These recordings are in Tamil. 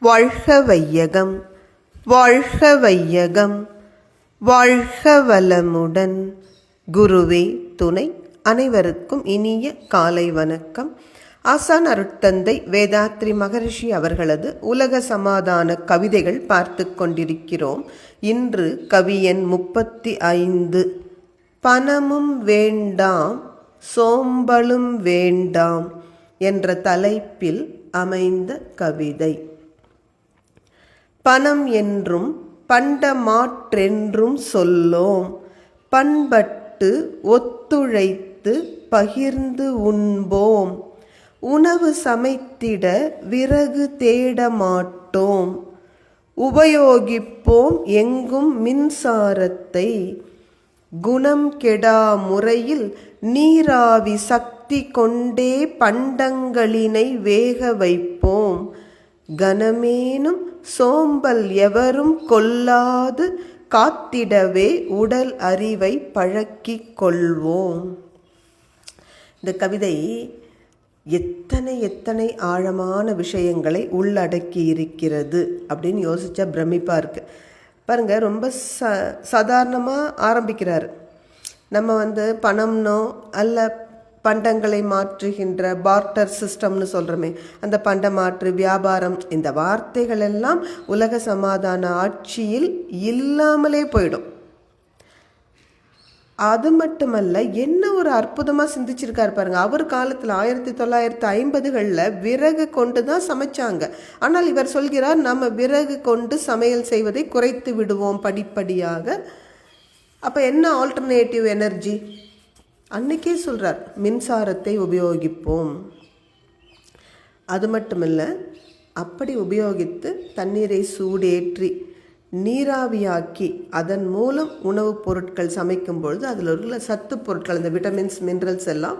வாழ்க வையகம் வாழ்க வையகம் வாழ்க வளமுடன் குருவே துணை அனைவருக்கும் இனிய காலை வணக்கம். ஆசான் அருட்தந்தை வேதாத்ரி மகரிஷி அவர்களது உலக சமாதான கவிதைகள் பார்த்து கொண்டிருக்கிறோம். இன்று கவியன் முப்பத்தி ஐந்து. பணமும் வேண்டாம் சோம்பலும் வேண்டாம் என்ற தலைப்பில் அமைந்த கவிதை. பணம் என்றும் பண்டமாற்றென்றும் சொல்லோம். பண்பட்டு ஒத்துழைத்து பகிர்ந்து உண்போம். உணவு சமைத்திட விறகு தேட மாட்டோம். உபயோகிப்போம் எங்கும் மின்சாரத்தை. குணம் கெடா முறையில் நீராவி சக்தி கொண்டே பண்டங்களினை வேக வைப்போம். கனமேனும் சோம்பல் எவரும் கொள்ளாது காத்திடவே உடல் அறிவை பழக்கி கொள்வோம். இந்த கவிதை எத்தனை எத்தனை ஆழமான விஷயங்களை உள்ளடக்கி இருக்கிறது அப்படின்னு யோசிச்சா பிரமிப்பா இருக்கு. பாருங்க ரொம்ப ச சாதாரணமாக ஆரம்பிக்கிறார். நம்ம வந்து பணம்னோ அல்ல பண்டங்களை மாற்றுகின்ற பார்ட்டர் சிஸ்டம்னு சொல்கிறோமே அந்த பண்ட மாற்று வியாபாரம் இந்த வார்த்தைகள் எல்லாம் உலக சமாதான ஆட்சியில் இல்லாமலே போயிடும். அது மட்டுமல்ல என்ன ஒரு அற்புதமாக சிந்திச்சிருக்காரு பாருங்க. அவர் காலத்தில் ஆயிரத்தி தொள்ளாயிரத்தி ஐம்பதுகளில் விறகு கொண்டு தான் சமைச்சாங்க. ஆனால் இவர் சொல்கிறார் நம்ம விறகு கொண்டு சமையல் செய்வதை குறைத்து விடுவோம் படிப்படியாக. அப்போ என்ன ஆல்டர்னேட்டிவ் எனர்ஜி அன்னைக்கே சொல்கிறார் மின்சாரத்தை உபயோகிப்போம். அது மட்டுமல்ல அப்படி உபயோகித்து தண்ணீரை சூடேற்றி நீராவியாக்கி அதன் மூலம் உணவுப் பொருட்கள் சமைக்கும் பொழுது அதில் உள்ள சத்து பொருட்கள் அந்த விட்டமின்ஸ் மினரல்ஸ் எல்லாம்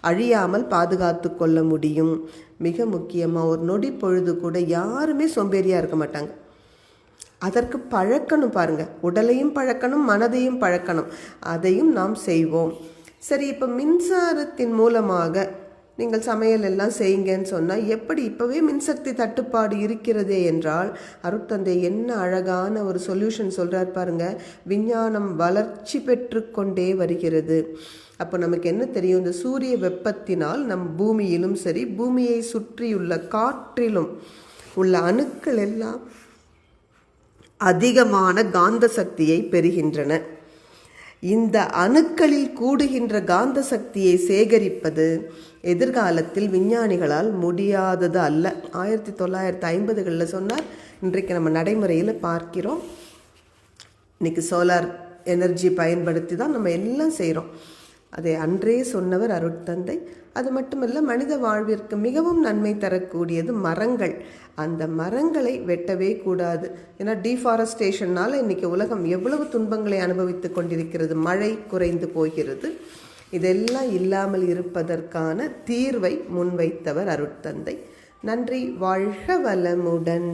அழியாமல் பாதுகாத்து கொள்ள முடியும். மிக முக்கியமாக ஒரு நொடி பொழுது கூட யாருமே சோம்பேறியாக இருக்க மாட்டாங்க. அதற்கு பழக்கணும் பாருங்கள் உடலையும் பழக்கணும் மனதையும் பழக்கணும். அதையும் நாம் செய்வோம். சரி இப்போ மின்சாரத்தின் மூலமாக நீங்கள் சமையல் எல்லாம் செய்யுங்கன்னு சொன்னால் எப்படி இப்போவே மின்சக்தி தட்டுப்பாடு இருக்கிறதே என்றால் அருட்தந்தை என்ன அழகான ஒரு சொல்யூஷன் சொல்கிறார் பாருங்க. விஞ்ஞானம் வளர்ச்சி பெற்று கொண்டே வருகிறது. அப்போ நமக்கு என்ன தெரியும்? இந்த சூரிய வெப்பத்தினால் நம் பூமியிலும் சரி பூமியை சுற்றியுள்ள காற்றிலும் உள்ள அணுக்கள் எல்லாம் அதிகமான காந்த சக்தியை பெறுகின்றன. இந்த அணுக்களில் கூடுகின்ற காந்த சக்தியை சேகரிப்பது எதிர்காலத்தில் விஞ்ஞானிகளால் முடியாதது அல்ல. ஆயிரத்தி தொள்ளாயிரத்தி ஐம்பதுகளில் சொன்னார். இன்றைக்கு நம்ம நடைமுறையில் பார்க்கிறோம். இன்னைக்கு சோலார் எனர்ஜி பயன்படுத்தி தான் நம்ம எல்லாம் செய்கிறோம் அதை அன்றே சொன்னவர் அருட்தந்தை. அது மட்டுமல்ல மனித வாழ்விற்கு மிகவும் நன்மை தரக்கூடியது மரங்கள். அந்த மரங்களை வெட்டவே கூடாது. ஏன்னா டீஃபாரஸ்டேஷன்னால் இன்றைக்கி உலகம் எவ்வளவு துன்பங்களை அனுபவித்து கொண்டிருக்கிறது மழை குறைந்து போகிறது. இதெல்லாம் இல்லாமல் இருப்பதற்கான தீர்வை முன்வைத்தவர் அருட்தந்தை. நன்றி வாழ்க வளமுடன்.